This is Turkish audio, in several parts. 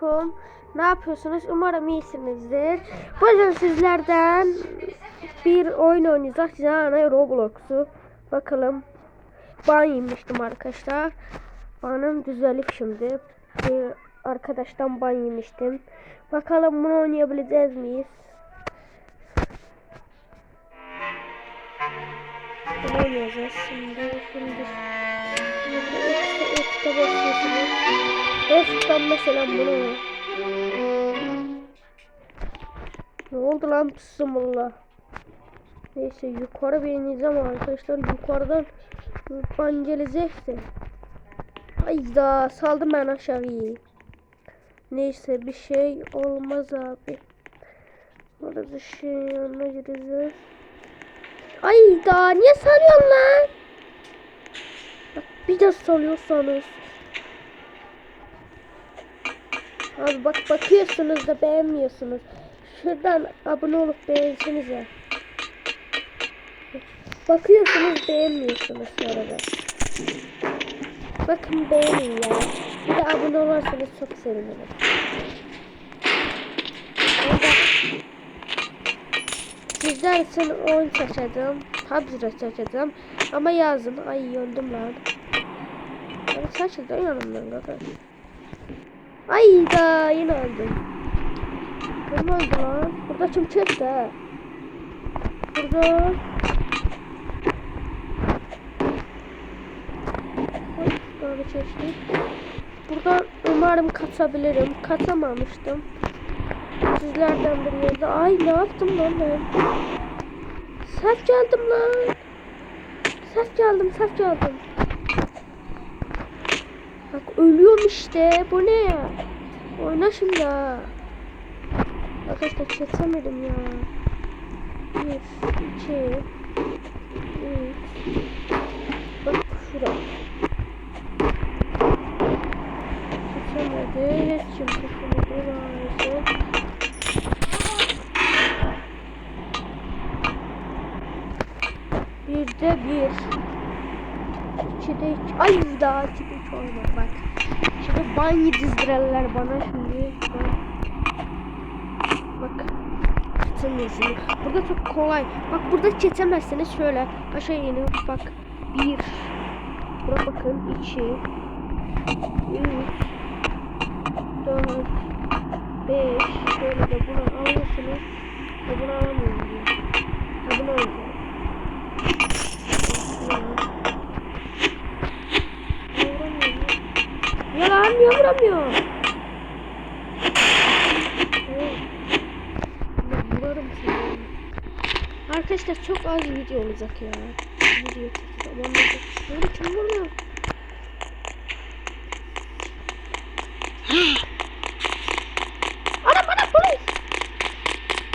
Selamünaleyküm. Ne yapıyorsunuz? Umarım iyisinizdir. Bugün sizlerden bir oyun oynayacağız. Yani Roblox'u. Bakalım. Ban yemiştim arkadaşlar. Banım düzelip şimdi. Bir arkadaştan ban yemiştim. Bakalım bunu oynayabileceğiz miyiz? Oynayacağız şimdi. Şimdi. Burada X'de X'de basıyorsunuz. X'den mesela bunu. Ne oldu lan bismillah. Neyse yukarı bir ineceğim arkadaşlar. Yukarıdan ban gelecekti. Hayda saldım ben aşağıyı. Neyse bir şey olmaz abi. Orada şey yanına gideceğiz. Ayda niye sarıyorsun lan? Bir de salıyorsanız. Abi bak bakıyorsunuz da beğenmiyorsunuz. Şuradan abone olup beğensinize. Bakıyorsunuz beğenmiyorsunuz sonra da. Bakın beğenin ya. Bir de abone olursanız çok sevinirim. Sizler için oyun seçeceğim. PUBG'de seçeceğim. Ama yazın. Ay öldüm lan. Ben seçeceğim yanımdan kadar. Ay da yine öldüm. Öldü lan? Burada kim çıktı? Burada. Böyle çeşit. Burada umarım kaçabilirim. Kaçamamıştım. Sizlerden bir yerde. Ay ne yaptım lan ben? Saf geldim lan. Saf geldim, saf geldim. Ölüyorum işte. Bu ne? Oyna şimdi ha. Arkadaşlar çekemedim ya. Bir, iki, üç. Bak şura. Çekemedi. Kim çekemedi maalesef. Birde bir. İkide iki. Ay daha üç olmadı bak. Şimdi banyo dizdirirler bana şimdi. Bak. Çekemiyorsunuz. Burada çok kolay. Bak burada çekemezsiniz şöyle. Aşağı inip bak. Bir. Bura bakın. iki. Üç. Dört. Beş. Şöyle de bunu alıyorsunuz. Ve bunu alamıyorum diyor. Ha bunu alacağım. Vuramıyor? Vurarım seni. Arkadaşlar çok az video olacak ya. Video çekeceğim. Böyle kim vuruyor? Anam anam polis!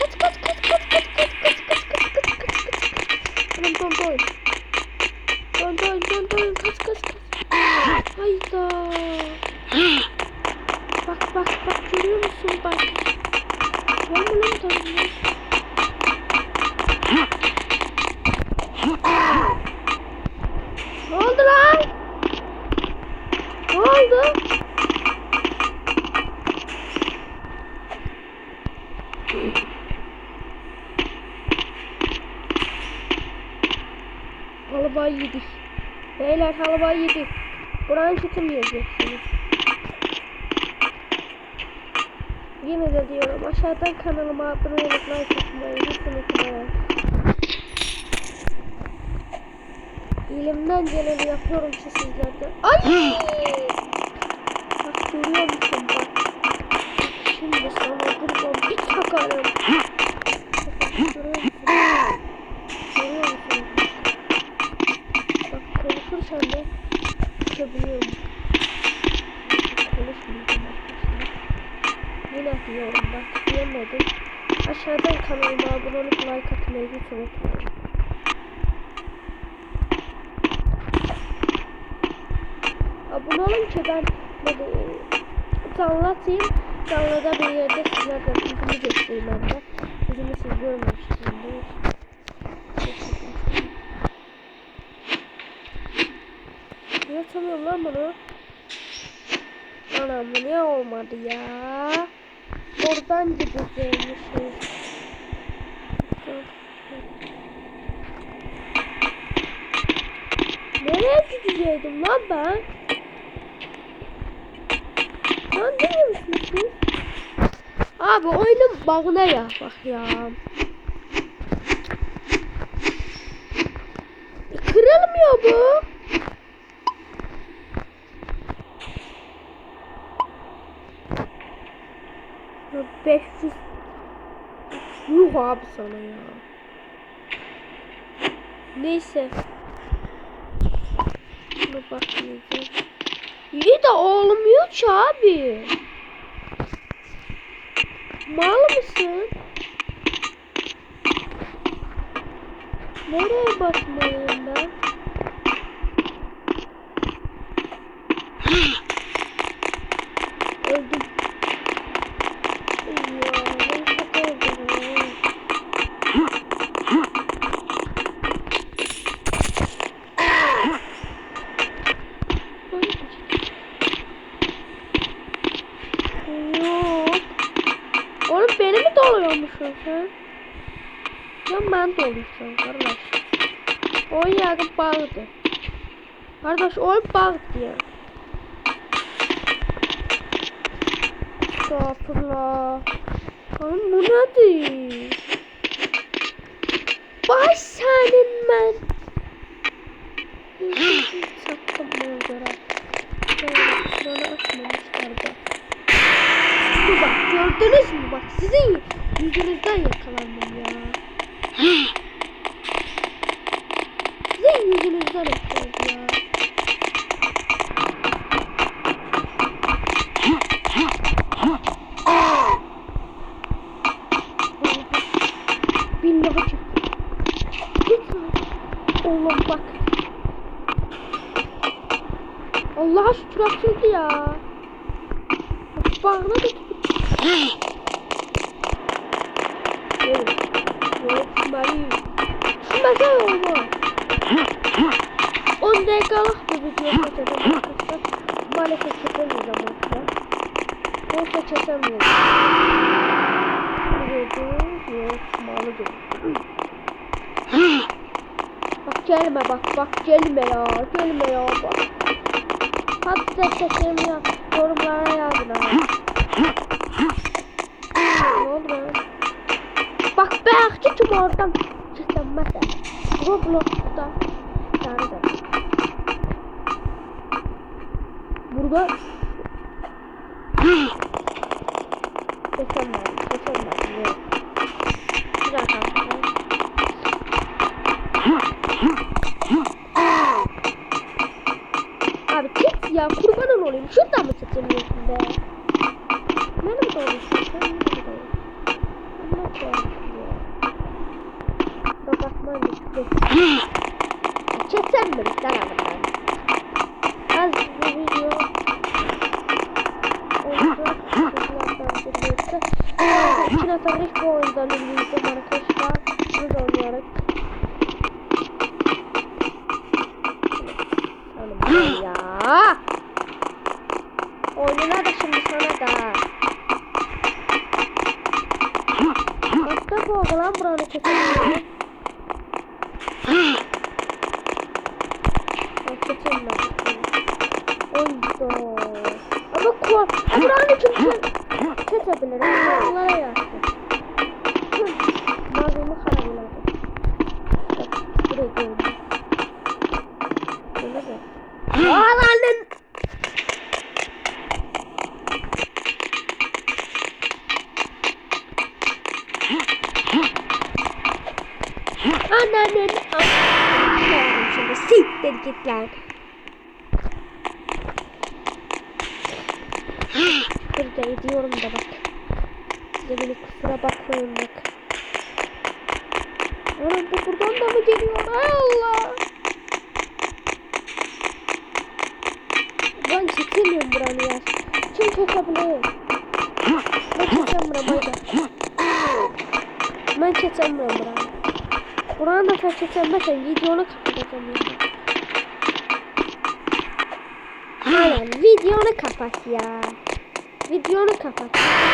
Kaç kaç kaç kaç kaç kaç kaç kaç kaç kaç kaç kaç Anam don don. Don don don don kaç kaç kaç. Hayda. Bak görüyor musun bak. Var mı lan tanrım? Ne oldu lan? Ne oldu? Halva yedik. Beyler halva yedik. Buranın çıkım yiyeceksiniz. Yine de diyorum aşağıdan kanalıma abone olup like atmayı lütfen unutmayın. Elimden geleni yapıyorum ki sizlerden. Ay! Bak görüyor musun bak. Şimdi sana buradan bir takarım. Görüyor musun? Bak konuşursan da çıkabiliyorum. Bak diyemedim. Aşağıdan kanalıma abone olup like atmayı unutmayın. Abone olun ki ben anlatayım. Canlıda bir yerde sizlerle yüzümü göstereyim ben de. Yüzümü siz görmemişsiniz. Niye atamıyorum lan bunu? Anam bu niye olmadı ya? Oradan gideceğimmişiz. Nereye gidecektim lan ben? Lan değil misiniz? Abi oyunun bug'ına ya bak ya. Abi sana ya. Neyse. Şuna bakmayacağım. İyi de olmuyor ki abi. Mal mısın? Nereye basmalıyım ben? Öldüm. Doluyormuşsun sen? Ya ben doluyorsun kardeş. O yarın bağırdı. Kardeş o bağırdı ya. Estağfurullah. Oğlum bu nedir? Yüzünüzden yakalandım ya. Billahi çıktı. Git lan. Oğlum bak. Allah'a şükür açıldı ya. Bağına da Evet. Yok Mari. Şundan olma. 10 dakikalık bir video çekelim arkadaşlar. Maalesef çekemiyoruz ama. Olsa çekemiyoruz. Video yok malı değil. Bak gelme bak bak gelme ya gelme ya bak. Hadi de çekeyim ya. Yorumlara yazın ha. Ne oldu lan? Bak belki tüm oradan çekilmezse. Roblox'ta. Nerede? Burada Tarih bu oyundan ünlüydüm arkadaşlar. Burada oynayarak. Oğlum ya. Oyununa da şimdi sana da. Hasta bu lan buranı keselim. Siktir git lan. Burada ediyorum da bak. Size beni kusura bakmayın bak. Anam bu buradan da mı geliyor? Allah. Ben çekemiyorum buranı ya. Kim çekebilir? Ben çekeceğim burayı da. Ben çekeceğim buranı. Buranı da sen çekemezsen videonu kapatacağım ya. Aynen videonu kapat ya. Videonu kapat.